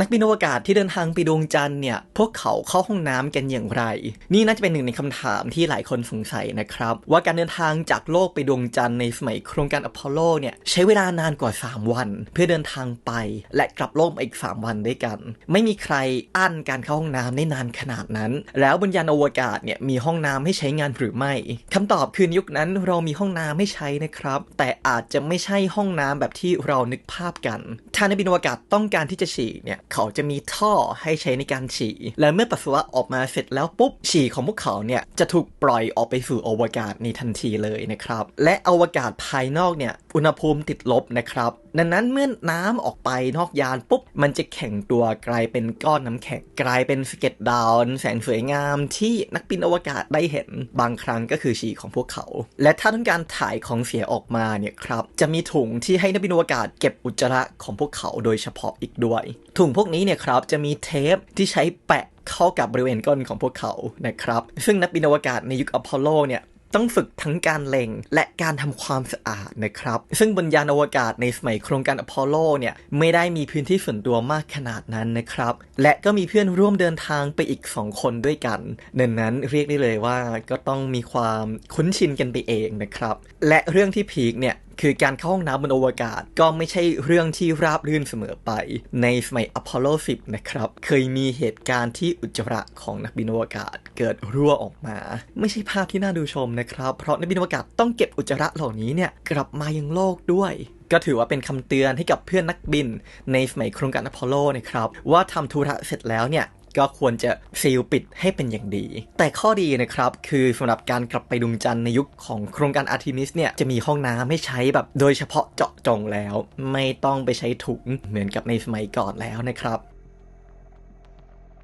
นักบินอวกาศที่เดินทางไปดวงจันทร์เนี่ย พวกเขาเข้าห้องน้ำกันอย่างไร นี่น่าจะเป็นหนึ่งในคำถามที่หลายคนสงสัยนะครับ ว่าการเดินทางจากโลกไปดวงจันทร์ในสมัยโครงการอพอลโลเนี่ยใช้เวลานานกว่า 3 วัน เพื่อเดินทางไป และกลับโลกมาอีก 3 วันด้วยกัน ไม่มีใครอั้นการเข้าห้องน้ำได้นานขนาดนั้น แล้วบนยานอวกาศเนี่ยมีห้องน้ำให้ใช้งานหรือไม่คำตอบคือยุคนั้นเรามีห้องน้ำให้ใช้นะครับ แต่อาจจะไม่ใช่ห้องน้ำแบบที่เรานึกภาพกันถ้านักบินอวกาศต้องการที่จะฉี่เนี่ย เขาจะมีท่อให้ใช้ในการฉี่ และเมื่อปัสสาวะออกมาเสร็จแล้วปุ๊บฉี่ของพวกเขาเนี่ยจะถูกปล่อยออกไปสู่อวกาศในทันทีเลยนะครับ และอวกาศภายนอกเนี่ยอุณหภูมิติดลบนะครับดังนั้นเมื่อน้ำออกไปนอกยานปุ๊บมันจะแข็งตัวกลายเป็นก้อนน้ำแข็งกลายเป็นสเก็ตดาวน์แสนสวยงามที่นักบินอวกาศได้เห็นบางครั้งก็คือฉี่ของพวกเขา และถ้าต้องการถ่ายของเสียออกมาเนี่ยครับจะมีถุงที่ให้นักบินอวกาศเก็บอุจจาระของพวกเขาโดยเฉพาะอีกด้วย ถุงพวกกนี้เนี่ยครับจะมีเทปที่ใช้แปะเข้ากับบริเวณก้นของพวกเขานะครับ ซึ่งนักบินอวกาศในยุคอพอลโลเนี่ยต้องฝึกทั้งการเล็งและการทำความสะอาดนะครับ ซึ่งบนยานอวกาศในสมัยโครงการอพอลโลเนี่ยไม่ได้มีพื้นที่ส่วนตัวมากขนาดนั้นนะครับ และก็มีเพื่อนร่วมเดินทางไปอีก 2 คนด้วยกันดังนั้นเรียกได้เลยว่าก็ต้องมีความคุ้นชินกันไปเองนะครับ และเรื่องที่พีคเนี่ย คือการเข้าห้องน้ำบนอวกาศ ก็ไม่ใช่เรื่องที่ราบรื่นเสมอไป ในสมัยอพอลโล 10 นะครับ เคยมีเหตุการณ์ที่อุจจาระของนักบินอวกาศเกิดรั่วออกมา ไม่ใช่ภาพที่น่าดูชมนะครับ เพราะนักบินอวกาศต้องเก็บอุจจาระเหล่านี้เนี่ยกลับมายังโลกด้วยก็ถือว่าเป็นคำเตือนให้กับเพื่อนนักบินในสมัยโครงการอพอลโลนะครับ ว่าทำธุระเสร็จแล้วเนี่ย ก็ควรจะซีลปิดให้เป็นอย่างดี แต่ข้อดีนะครับคือสำหรับการกลับไปดวงจันทร์ในยุคของโครงการอาร์ทิมิสเนี่ยจะมีห้องน้ำให้ใช้แบบโดยเฉพาะเจาะจงแล้ว ไม่ต้องไปใช้ถุงเหมือนกับในสมัยก่อนแล้วนะครับ